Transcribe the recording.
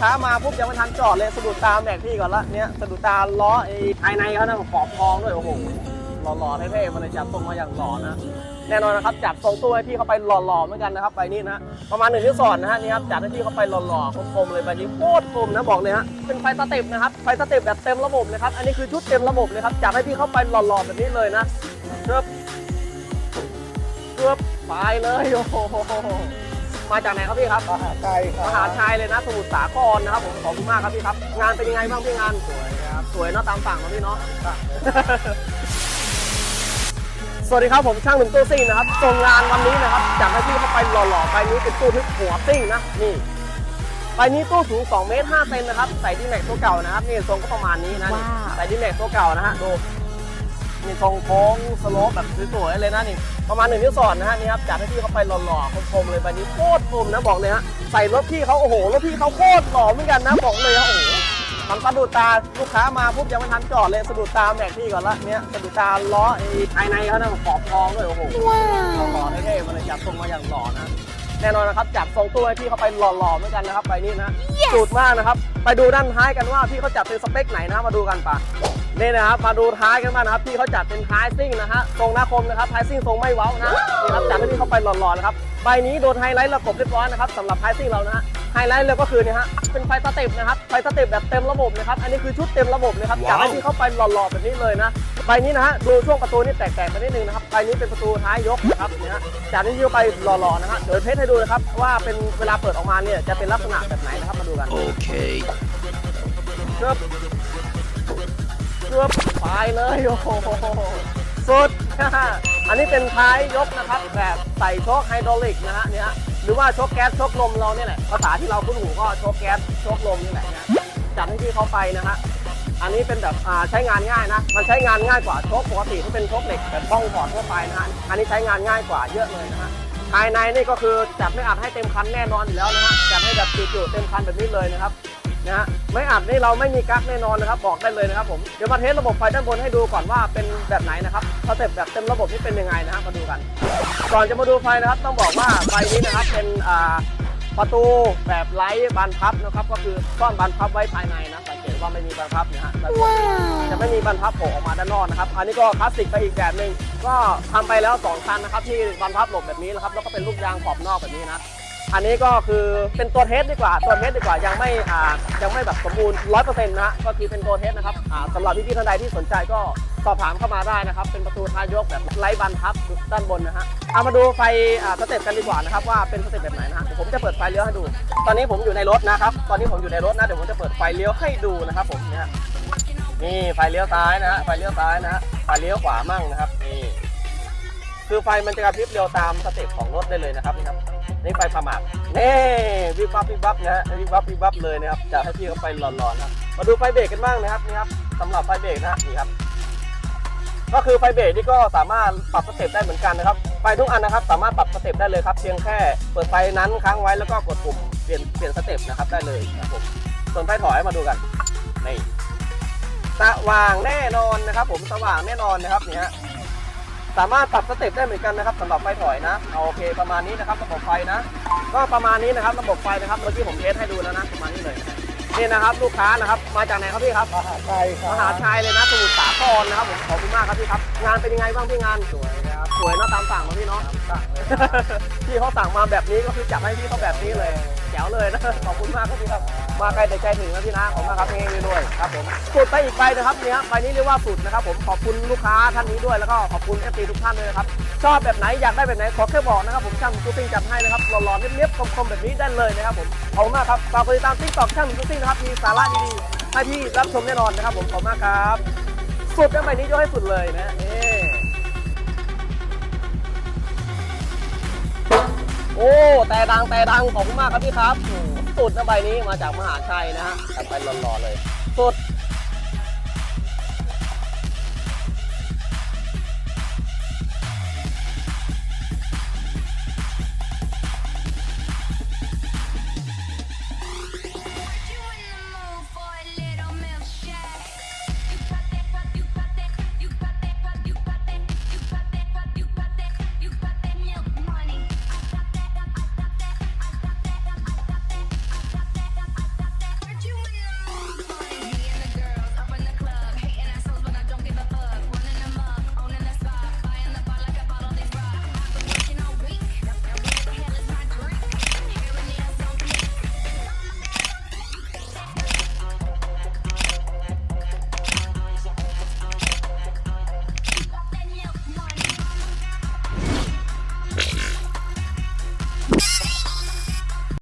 ค้ามาปุ๊บยังไม่ทันจอดเลยสะดุดตาแม็กพี่ก่อนละเนี่ยสะดุดตาล้อไอ้ภายในเขานะขอบทองด้วยโอ้โหหล่อๆเท่ๆมาเลยจับทรงมาอย่างหล่อนะแน่นอนนะครับจัดทรงตู้ให้พี่เขาไปหล่อๆเหมือนกันนะครับไปนี่นะประมาณหนึ่งที่สอนนะฮะนี่ครับจัดให้พี่เขาไปหล่อๆคมๆเลยไปนี้โคตรคมนะบอกเลยฮะเป็นไฟสเต็ปนะครับไฟสเต็ปแบบเต็มระบบเลยครับอันนี้คือชุดเต็มระบบเลยครับจัดให้พี่เขาไปหล่อๆแบบนี้เลยนะเกือบเกือบไปเลยโอ้โห มาจากไหนครับพี่ครับมหาชัยครับมหาชัยเลยนะสมุทรสาครนะครับผมขอบคุณมากครับพี่ครับ งานเป็นยังไงบ้างพี่งานสวยครับสวยเนาะตามสั่งนะพี่เนาะสวัสดีครับผมช่างหนุ่มตู้ซิ่งนะครับส่งงานวันนี้นะครับจากให้พี่เข้าไปหล่อๆไปนี้เป็นตู้ทึบหัวซิ่งนะนี่ไปนี้ตู้สูง2เมตร5เซนนะครับ ใส่ดีแม็กตัวเก่านะครับนี่ทรงก็ประมาณนี้นะนี่ว้าวใส่ดีแม็กตัวเก่านะฮะดู นี่ทรงโค้งสโลปแบบสวยๆเลยนะนี่ประมาณหนึ่งนิ้วสอดนะฮะนี่ครับจัดให้พี่เขาไปหล่อๆคมๆเลยไปนี้โคตรคมนะบอกเลยฮะใส่รถพี่เขาโอ้โหรถพี่เขาโคตรหล่อเหมือนกันนะบอกเลยฮะโอ้โหมันสะดุดตาลูกค้ามาปุ๊บยังไม่ทันจอดเลยสะดุดตาแม็กพี่ก่อนละเนี่ยสะดุดตาล้อไอ้ภายในเขานะขอบทองด้วยโอ้โหหล่อๆเท่ๆมาเลยจับทรงมาอย่างหล่อนะแน่นอนนะครับจับทรงตัวให้พี่เขาไปหล่อๆเหมือนกันนะครับไปนี่นะสุดมากนะครับ ไปดูด้านท้ายกันว่าพี่เขาจัดเป็นสเปคไหนนะมาดูกันปะ นี่นะครับมาดูท้ายกันบ้างนะครับพี่เขาจัดเป็นท้ายซิ่งนะฮะทรงหน้าคมนะครับท้ายซิ่งทรงไม่เว้านะนี่ครับจัดให้พี่เขาไปหล่อๆนะครับใบนี้โดนไฮไลท์ระกบเรียบร้อยนะครับสำหรับท้ายซิ่งเรานะฮะไฮไลท์เลยก็คือเนี่ยฮะเป็นไฟสเต็ปนะครับไฟสเต็ปแบบเต็มระบบนะครับอันนี้คือชุดเต็มระบบเลยครับจากให้ที่เข้าไปหล่อๆแบบนี้เลยนะใบนี้นะฮะดูช่วงประตูนี่แตกๆไปนิดนึงนะครับใบนี้เป็นประตูท้ายยกนะครับเนี่ยฮะจากที่เข้าไปหล่อๆนะฮะเดี๋ยวเทสให้ดูนะครับว่าเป็นเวลาเปิดออกมาเนี่ยจะเป็นลักษณะแบบไหนนะครับมาดูกัน Okay. เกือบ เกือบไปเลยโอ้โหสุด อันนี้เป็นท้ายยกนะครับแบบใส่โชคไฮดรอลิกนะฮะเนี่ยหรือว่าโชคแก๊สโชคลมเราเนี่ยแหละภาษาที่เราคุ้นหูก็โชคแก๊สโชคลมนี่แหละนะจัดให้ที่เขาไปนะฮะอันนี้เป็นแบบใช้งานง่ายนะ มันใช้งานง่ายกว่าโชคปกติที่เป็นโชคเหล็กแบบบ้องบอร์ดทั่วไปนะฮะอันนี้ใช้งานง่ายกว่าเยอะเลยนะฮะภายในนี่ก็คือจัดไม่อัดให้เต็มคันแน่นอนอยู่แล้วนะฮะจัดให้แบบจุๆเต็มคันแบบนี้เลยนะครับ นะฮะไม่อัดนี่เราไม่มีกั๊กแน่นอนนะครับบอกได้เลยนะครับผมเดี๋ยวมาเทสระบบไฟด้านบนให้ดูก่อนว่าเป็นแบบไหนนะครับสเต็ปแบบเต็มระบบนี่เป็นยังไงนะฮะมาดูกัน ก่อนจะมาดูไฟนะครับต้องบอกว่าไฟนี้นะครับเป็นอ่าประตูแบบไร้บานพับนะครับก็คือซ่อนบานพับไว้ภายในนะสังเกตว่าไม่มีบานพับนะฮะด้านบนจะไม่มีบานพับโผล่ออกมาด้านนอกนะครับอันนี้ก็คลาสสิกไปอีกแบบหนึ่งก็ทำไปแล้วสองคันนะครับที่บานพับหลบแบบนี้นะครับแล้วก็เป็นลูกยางขอบนอกแบบนี้นะ อันนี้ก็คือเป็นตัวเทสดีกว่า ตัวเทสดีกว่ายังไม่อ่ายังไม่แบบสมบูรณ์ร้อยเปอร์เซ็นต์นะฮะก็คือเป็นตัวเทสนะครับอ่าสำหรับพี่ๆท่านใดที่สนใจก็สอบถามเข้ามาได้นะครับ เป็นประตูท้ายยกแบบไร้บานพับด้านบนนะฮะเอามาดูไฟอ่าสเต็ปกันดีกว่านะครับว่าเป็นสเต็ปแบบไหนนะฮะเดี๋ยวผมจะเปิดไฟเลี้ยวให้ดู ตอนนี้ผมอยู่ในรถนะครับ ตอนนี้ผมอยู่ในรถนะเดี๋ยวผมจะเปิดไฟเลี้ยวให้ดูนะครับ ผมเนี่ยนี่ไฟเลี้ยวซ้ายนะฮะไฟเลี้ยวซ้ายนะฮะไฟเลี้ยวขวามั่งนะครับนี่คือไฟมันจะกระพริบเร็วตามสเต็ปของรถได้เลยนะครับนี่ครับ นี่ไฟพามาดนี่วิบวับวิบวับนะฮะวิบวับวิบวับเลยนะครับจะให้พี่เขาไปหลอนๆนะครับมาดูไฟเบรกกันบ้างนะครับนี่ครับสำหรับไฟเบรกนะฮะนี่ครับ ก็คือไฟเบรกนี่ก็สามารถปรับสเต็ปได้เหมือนกันนะครับไฟทุกอันนะครับ สามารถปรับสเต็ปได้เลยครับเพียงแค่เปิดไฟนั้นค้างไว้แล้วก็กดปุ่มเปลี่ยนเปลี่ยนสเต็ปนะครับได้เลยครับผมส่วนไฟถอยมาดูกันนี่สว่างแน่นอนนะครับ ผมสว่างแน่นอนนะครับเนี่ยฮะ สามารถปรับสเต็ปได้เหมือนกันนะครับสำหรับไฟถอยนะเอาโอเคประมาณนี้นะครับระบบไฟนะ ก็ประมาณนี้นะครับระบบไฟนะครับเมื่อกี้ผมเทสให้ดูแล้วนะประมาณนี้เลยนี่นะครับลูกค้านะครับมาจากไหนครับพี่ครับมหาชัยครัมบหาชัยเลยนะสมุทรสาครนะครับผมขอบคุณมากครับพี่ครับงานเป็นยังไงบ้างพี่งานสวยครับสวยเนาะตามสั่งของพี่เนาะพี่เขาสั่งมาแบบนี้ก็คือจับให้พี่เขาแบบนี้เลย แจ๋วเลยนะขอบคุณมากครับพี่ครับมาไกลแต่ใจถึงนะพี่นะขอบคุณมากครับเฮงด้วยครับผมสุดไปอีกใบนะครับเนี่ยใบนี้เรียกว่าสุดนะครับผมขอบคุณลูกค้าท่านนี้ด้วยแล้วก็ขอบคุณเอฟซีทุกท่านด้วยนะครับชอบแบบไหนอยากได้แบบไหนขอแค่บอกนะครับผมช่างจูติ้งจัดให้นะครับหล่อๆเนี้ยบๆคมๆแบบนี้ได้เลยนะครับผมขอบคุณมากครับฝากติดตามติ๊กต็อกช่างจูติ้งนะครับมีสาระดีๆให้พี่รับชมแน่นอนนะครับผมขอบคุณมากครับสุดกันใบนี้ยกให้สุดเลยนะนี่โอ้ แต่ดังแต่ดังขอบคุณมากครับพี่ครับสุดนะใบนี้มาจากมหาชัยนะฮะจัดไปหล่อๆเลยสุด